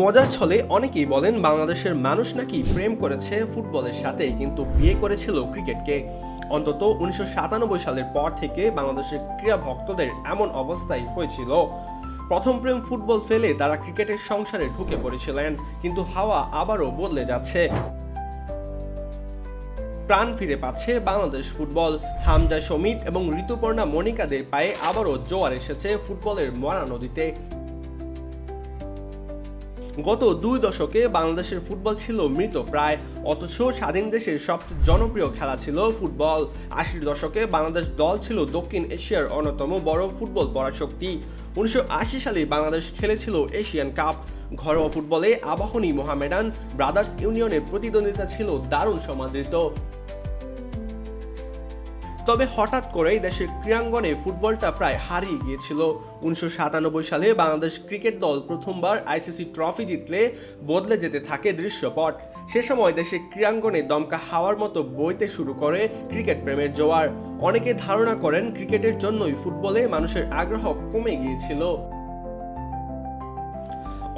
মজার ছলে অনেকেই বলেন বাংলাদেশের মানুষ নাকি প্রেম করেছে ফুটবলের সাথে, কিন্তু বিয়ে করেছিল ক্রিকেটকে। অন্তত উনিশশো সাতানব্বই সালের পর থেকে বাংলাদেশের ক্রীড়া ভক্তদের এমন অবস্থাই হয়েছিল। প্রথম প্রেম ফুটবল ফেলে তারা ক্রিকেটের সংসারে ঢুকে পড়েছিলেন, কিন্তু হাওয়া আবারও বদলে যাচ্ছে। প্রাণ ফিরে পাচ্ছে বাংলাদেশ ফুটবল। হামজা সমিত এবং ঋতুপর্ণা মনিকাদের পায়ে আবারও জোয়ার এসেছে ফুটবলের মরা নদীতে। গত দুই দশকে বাংলাদেশের ফুটবল ছিল মৃত প্রায়, অথচ স্বাধীন দেশের সবচেয়ে জনপ্রিয় খেলা ছিল ফুটবল। আশির দশকে বাংলাদেশ দল ছিল দক্ষিণ এশিয়ার অন্যতম বড় ফুটবল পরাশক্তি। উনিশশো আশি সালে বাংলাদেশ খেলেছিল এশিয়ান কাপ। ঘরোয়া ফুটবলে আবাহনী মোহামেডান ব্রাদার্স ইউনিয়নের প্রতিদ্বন্দ্বিতা ছিল দারুণ সমাদৃত। তবে হঠাৎ করেই দেশের ক্রীড়াঙ্গনে ফুটবলটা প্রায় হারিয়ে গিয়েছিল। উনিশশো সাতানব্বই সালে বাংলাদেশ ক্রিকেট দল প্রথমবার আইসিসি ট্রফি জিতলে বদলে যেতে থাকে দৃশ্যপট। সে সময় দেশের ক্রীড়াঙ্গনে দমকা হাওয়ার মতো বইতে শুরু করে ক্রিকেট প্রেমের জোয়ার। অনেকে ধারণা করেন ক্রিকেটের জন্যই ফুটবলে মানুষের আগ্রহ কমে গিয়েছিল।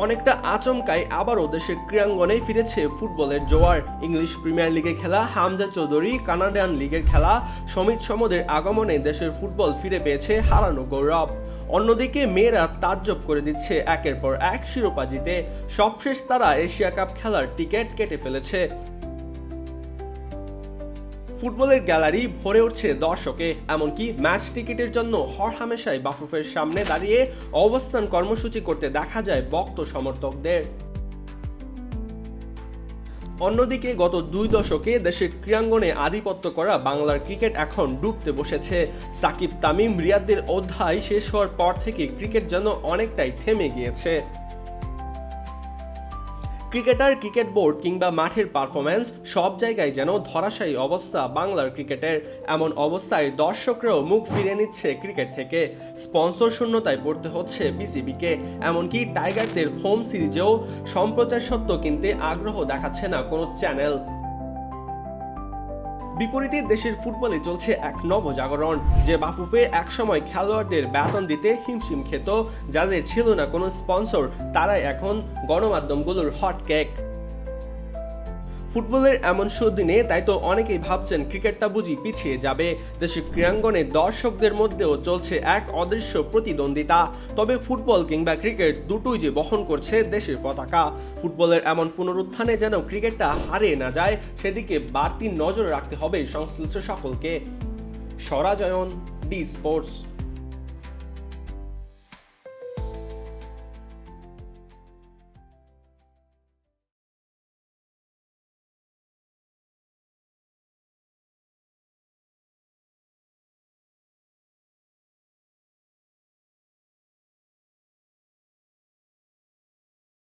অনেকটা আচমকাই আবারও দেশের ক্রীড়াঙ্গনে ফিরেছে ফুটবলের জোয়ার। ইংলিশ প্রিমিয়ার লিগে খেলা, হামজা চৌধুরী, কানাডিয়ান লিগের খেলা, সমিত সমদের আগমনে দেশের ফুটবল ফিরে পেয়েছে হারানো গৌরব। অন্যদিকে মেয়েরা তাজ্জব করে দিচ্ছে একের পর এক শিরোপা জিতে। সবশেষ তারা এশিয়া কাপ খেলার টিকিট কেটে ফেলেছে। ফুটবলের গ্যালারি ভরে উঠছে দর্শকে, এমনকি ম্যাচ টিকিটের জন্য হরহামেশাই বাফুফের সামনে দাঁড়িয়ে অবস্থান কর্মসূচি করতে দেখা যায় বক্ত সমর্থকদের। অন্যদিকে গত দুই দশকে দেশের ক্রীড়াঙ্গনে আধিপত্য করা বাংলার ক্রিকেট এখন ডুবতে বসেছে। সাকিব, তামিম, রিয়াদদের অধ্যায় শেষ হওয়ার পর থেকে ক্রিকেট যেন অনেকটাই থেমে গিয়েছে। ক্রিকেটার, ক্রিকেট বোর্ড কিংবা মাঠের পারফরম্যান্স সব জায়গায় যেন ধরাশায়ী অবস্থা বাংলার ক্রিকেটের। এমন অবস্থায় দর্শকরাও মুখ ফিরে নিচ্ছে ক্রিকেট থেকে। স্পন্সর শূন্যতায় পড়তে হচ্ছে বিসিবিকে, এমনকি টাইগারদের হোম সিরিজেও সম্প্রচার সত্ত্ব কিনতে আগ্রহ দেখাচ্ছে না কোনো চ্যানেল। বিপরীতে দেশের ফুটবলে চলছে এক নবজাগরণ যে বাফুফে একসময় খেলোয়াড়দের বেতন দিতে হিমশিম খেত। যাদের ছিল না কোনো স্পন্সর, তারাই এখন গণমাধ্যমগুলোর হট কেক ফুটবলের এমন সুদিনে, তাই তো অনেকেই ভাবছেন ক্রিকেটটা বুঝি পিছিয়ে যাবে। দেশের ক্রীড়াঙ্গনে দর্শকদের মধ্যেও চলছে এক অদৃশ্য প্রতিদ্বন্দ্বিতা। তবে ফুটবল কিংবা ক্রিকেট দুটোই যে বহন করছে দেশের পতাকা। ফুটবলের এমন পুনরুত্থানে যেন ক্রিকেটটা হারিয়ে না যায়, সেদিকে বাড়তি নজর রাখতে হবে সংশ্লিষ্ট সকলকে। সরাজয়ন ডি স্পোর্টস।